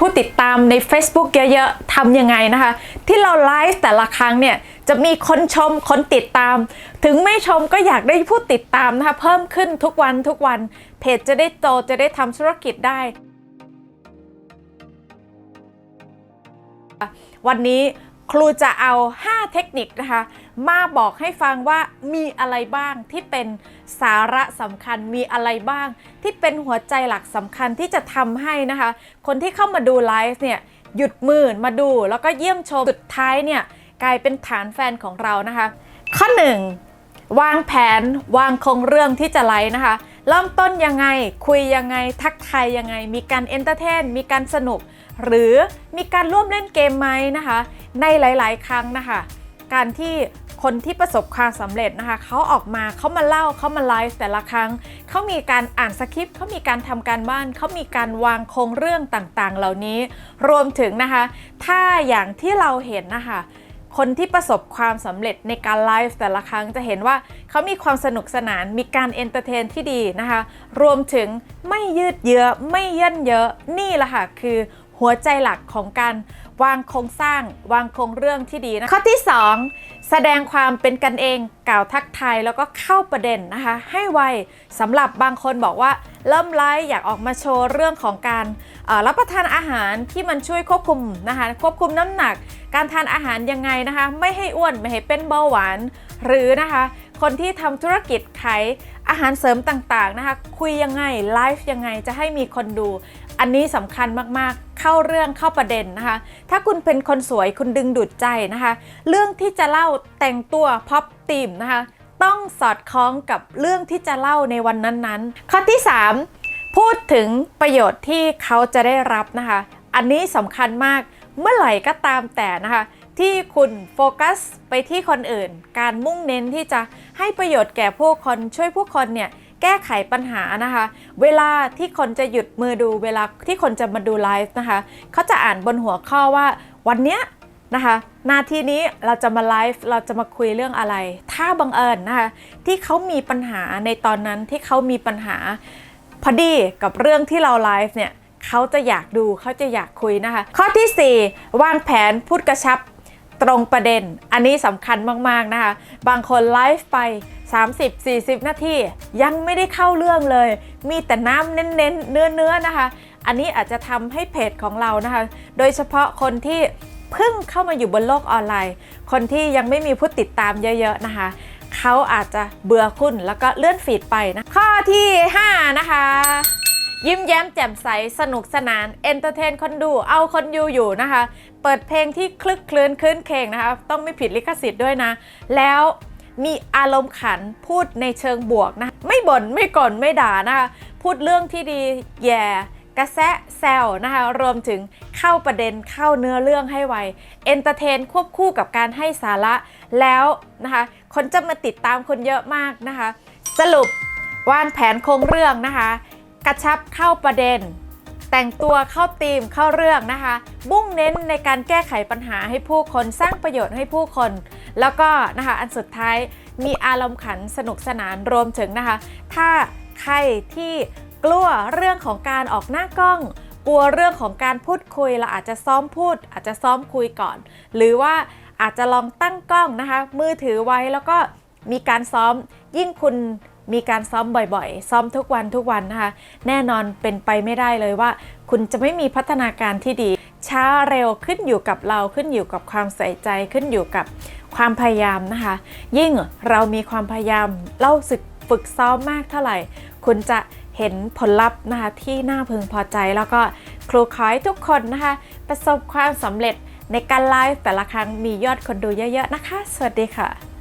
ผู้ติดตามใน Facebook เยอะๆทำยังไงนะคะ ที่เราไลฟ์แต่ละครั้งเนี่ยจะมีคนชมคนติดตาม ถึงไม่ชมก็อยากได้ผู้ติดตามนะคะเพิ่มขึ้นทุกวันทุกวัน เพจจะได้โตจะได้ทำธุรกิจได้ วันนี้ ครูจะเอา 5 เทคนิคนะคะ มาบอกให้ฟังว่ามีอะไรบ้างที่เป็นสาระสำคัญมีอะไรบ้าง ที่เป็นหัวใจหลักสำคัญที่จะทำให้นะคะ คนที่เข้ามาดูไลฟ์เนี่ยหยุดมือมาดูแล้วก็เยี่ยมชมสุดท้ายเนี่ยกลายเป็นฐานแฟนของเรานะคะ ข้อ 1 วางแผนวางโครงเรื่องที่จะไลฟ์นะคะ เริ่มต้นยังไง คุยยังไง ทักทายยังไง มีการเอนเตอร์เทน มีการสนุก หรือมีการร่วมเล่นเกมไหมนะคะ ในหลาย ๆ ครั้งนะคะ การที่คนที่ประสบความสำเร็จนะคะเขาออกมาเขามาเล่าเขามาไลฟ์แต่ละครั้งเขามีการอ่านสคริปต์เขามีการทำการบ้านเขามีการวางโครงเรื่องต่างๆ เหล่านี้ รวมถึงนะคะ ถ้าอย่างที่เราเห็นนะคะ คนที่ประสบความสำเร็จในการไลฟ์แต่ละครั้งจะเห็นว่าเขามีความสนุกสนานมีการเอนเตอร์เทนที่ดีนะคะ รวมถึงไม่ยืดเยื้อไม่เย่นเยอะนี่แหละค่ะคือหัวใจหลักของการวางโครงสร้าง วางโครงเรื่องที่ดีนะข้อที่ 2 แสดงความเป็นกันเองกล่าวทักทายแล้วก็เข้าประเด็นนะคะ ให้ไวสำหรับบางคนบอกว่าเริ่มไลฟ์อยากออกมาโชว์เรื่องของการรับประทานอาหารที่มันช่วยควบคุมนะคะควบคุมน้ำหนัก การทานอาหารยังไงนะคะ ไม่ให้อ้วนไม่ให้เป็นเบาหวาน หรือนะคะ คนที่ทำธุรกิจขายอาหารเสริมต่างๆนะคะ คุยยังไงไลฟ์ยังไงจะให้มีคนดู อันนี้สำคัญมากๆ เข้าเรื่องเข้าประเด็นนะคะ ถ้าคุณเป็นคนสวยคุณดึงดูดใจนะคะ เรื่องที่จะเล่าแต่งตัวพ็อปตีมนะคะ ต้องสอดคล้องกับเรื่องที่จะเล่าในวันนั้นๆ ข้อที่ 3 พูดถึงประโยชน์ที่เขาจะได้รับนะคะ อันนี้สำคัญมาก เมื่อไหร่ก็ตามแต่นะคะ ที่คุณโฟกัสไปที่คนอื่น การมุ่งเน้นที่จะให้ประโยชน์แก่ผู้คนช่วยผู้คนเนี่ยแก้ไขปัญหานะคะ เวลาที่คนจะหยุดมือดูเวลาที่คนจะมาดูไลฟ์นะคะเขาจะอ่านบนหัวข้อว่าวันเนี้ยนะคะนาทีนี้เราจะมาไลฟ์เราจะมาคุยเรื่องอะไร ถ้าบังเอิญนะคะที่เขามีปัญหาในตอนนั้นที่เขามีปัญหาพอดีกับเรื่องที่เราไลฟ์เนี่ย เขาจะอยากดูเขาจะอยากคุยนะคะ ข้อทีสี่ 4 วางแผนพูดกระชับตรงประเด็น อันนี้สำคัญมากๆนะคะ บางคนไลฟ์ไป 30-40 นาทียังไม่ได้เข้าเรื่องเลย มีแต่น้ำเน้นๆ เนื้อๆนะคะ อันนี้อาจจะทำให้เพจของเรานะคะ โดยเฉพาะคนที่เพิ่งเข้ามาอยู่บนโลกออนไลน์ คนที่ยังไม่มีผู้ติดตามเยอะๆนะคะเขาอาจจะเบื่อคุณแล้วก็เลื่อนฟีดไปนะ ข้อที่ 5 นะคะ ยิ้มแย้มแจ่มใส สนุกสนานเอนเตอร์เทนคนดู เอาคนอยู่อยู่นะคะ เปิดเพลงที่คลึกคลื้นคลื้นเคงนะคะ ต้องไม่ผิดลิขสิทธิ์ด้วยนะ แล้วมีอารมณ์ขันพูดในเชิงบวกนะ ไม่บ่นไม่ก่นไม่ด่านะคะ พูดเรื่องที่ดีแย่กระแซะแซวนะคะ รวมถึงเข้าประเด็นเข้าเนื้อเรื่องให้ไวเอนเตอร์เทนควบคู่กับการให้สาระแล้วนะคะ คนจะมาติดตามคนเยอะมากนะคะ สรุปวางแผนโครงเรื่องนะคะ กระชับเข้าประเด็น แต่งตัวเข้าธีมเข้าเรื่องนะคะ มุ่งเน้นในการแก้ไขปัญหาให้ผู้คนสร้างประโยชน์ให้ผู้คน แล้วก็นะคะอันสุดท้ายมีอารมณ์ขันสนุกสนานรวมถึงนะคะ ถ้าใครที่กลัวเรื่องของการออกหน้ากล้องกลัวเรื่องของการพูดคุยเราอาจจะซ้อมพูด อาจจะซ้อมคุยก่อน หรือว่าอาจจะลองตั้งกล้องนะคะ มือถือไว้แล้วก็มีการซ้อมยิ่งคุณ มีการซ้อมบ่อยๆ ซ้อมทุกวันทุกวันนะคะ แน่นอนเป็นไปไม่ได้เลยว่า คุณจะไม่มีพัฒนาการที่ดี ช้าเร็วขึ้นอยู่กับเราขึ้นอยู่กับความใส่ใจขึ้นอยู่กับความพยายามนะคะ ยิ่งเรามีความพยายามเล่าสึกฝึกซ้อมมากเท่าไหร่ คุณจะเห็นผลลัพธ์นะคะที่น่าพึงพอใจแล้วก็ครูขอให้ทุกคนนะคะ ประสบความสำเร็จในการไลฟ์แต่ละครั้งมียอดคนดูเยอะๆนะคะ สวัสดีค่ะ